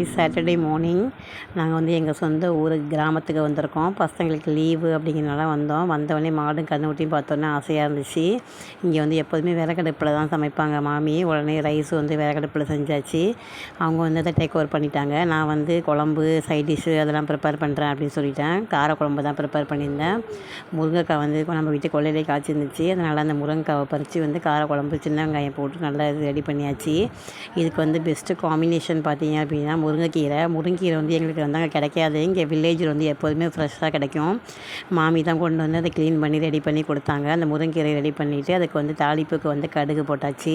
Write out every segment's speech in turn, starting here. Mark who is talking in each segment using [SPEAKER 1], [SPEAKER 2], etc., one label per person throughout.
[SPEAKER 1] Is Saturday morning நாங்கள் வந்து எங்கள் சொந்த ஊர் கிராமத்துக்கு வந்திருக்கோம். பசங்களுக்கு லீவு அப்படிங்கிறனால வந்தோம். வந்தவொடனே மாடும் கண்ணுக்குட்டியும் பார்த்தோன்னே ஆசையாக இருந்துச்சு. இங்கே வந்து எப்போதுமே விறகடுப்பில் தான் சமைப்பாங்க மாமி. உடனே ரைஸ் வந்து விறகடுப்பில் செஞ்சாச்சு. அவங்க வந்து அதை டேக் ஓவர் பண்ணிட்டாங்க. நான் வந்து குழம்பு சைட் டிஷ்ஷு அதெல்லாம் ப்ரிப்பேர் பண்ணுறேன் அப்படின்னு சொல்லிட்டேன். கார குழம்பு தான் ப்ரிப்பேர் பண்ணியிருந்தேன். முருங்கைக்காய் வந்து நம்ம வீட்டு கொள்ளையிலே காய்ச்சிருந்துச்சு. அதனால் அந்த முருங்கைக்காவை பறித்து வந்து கார குழம்பு சின்ன வெங்காயம் போட்டு நல்லா ரெடி பண்ணியாச்சு. இதுக்கு வந்து பெஸ்ட்டு காம்பினேஷன் பார்த்தீங்க அப்படின்னா முருங்கைக்கீரை. முருங்கைக்கீரை வந்து எங்களுக்கு வந்து அங்கே கிடைக்காது. இங்கே வில்லேஜில் வந்து எப்போதுமே ஃப்ரெஷ்ஷாக கிடைக்கும். மாமி தான் கொண்டு வந்து அதை க்ளீன் பண்ணி ரெடி பண்ணி கொடுத்தாங்க. அந்த முருங்கைக்கீரை ரெடி பண்ணிவிட்டு அதுக்கு வந்து தாளிப்புக்கு வந்து கடுகு போட்டாச்சு.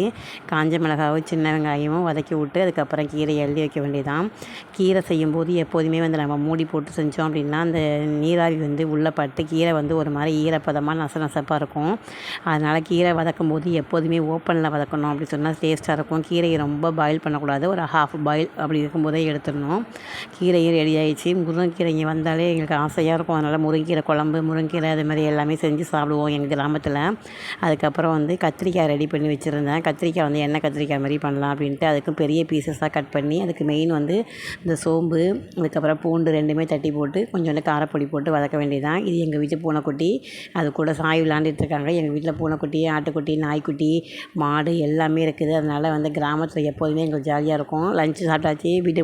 [SPEAKER 1] காஞ்ச மிளகாவும் சின்ன வெங்காயமும் வதக்கி விட்டு அதுக்கப்புறம் கீரை எழுதி வைக்க வேண்டியதான் கீரை செய்யும்போது எப்போதுமே வந்து நம்ம மூடி போட்டு செஞ்சோம் அப்படின்னா அந்த நீராவி வந்து உள்ளே பட்டு கீரை வந்து ஒரு மாதிரி ஈரப்பதமாக நச நசப்பாக இருக்கும். அதனால் கீரை வதக்கும் போது எப்போதுமே ஓப்பனில் வதக்கணும் அப்படி சொன்னால் டேஸ்ட்டாக இருக்கும். கீரையை ரொம்ப பாயில் பண்ணக்கூடாது. ஒரு ஹாஃப் பாயில் அப்படி இருக்கும்போது எடுத்துடணும். கீரையும் ரெடி ஆகிடுச்சு முருங்கைக்கீரை இங்கே வந்தாலே எங்களுக்கு ஆசையாக இருக்கும். அதனால் முருங்கைக்கீரை குழம்பு முருங்கைக்கீரை அது மாதிரி எல்லாமே செஞ்சு சாப்பிடுவோம் எங்கள் கிராமத்தில். அதுக்கப்புறம் வந்து கத்திரிக்காய் ரெடி பண்ணி வச்சுருந்தேன். கத்திரிக்காய் வந்து எண்ணெய் கத்திரிக்காய் மாதிரி பண்ணலாம் அப்படின்ட்டு அதுக்கு பெரிய பீசஸாக கட் பண்ணி அதுக்கு மெயின் வந்து இந்த சோம்பு அதுக்கப்புறம் பூண்டு ரெண்டுமே தட்டி போட்டு கொஞ்சோண்டு காரப்பொடி போட்டு வதக்க வேண்டியதான் இது எங்கள் வீட்டு பூனைக்குட்டி. அது கூட சாய் விளாண்டுட்டு இருக்காங்க. எங்கள் வீட்டில் பூனைக்குட்டி ஆட்டுக்குட்டி நாய்க்குட்டி மாடு எல்லாமே இருக்குது. அதனால் வந்து கிராமத்தில் எப்போதுமே எங்களுக்கு ஜாலியாக இருக்கும். லஞ்சு சாப்பிட்டாச்சு.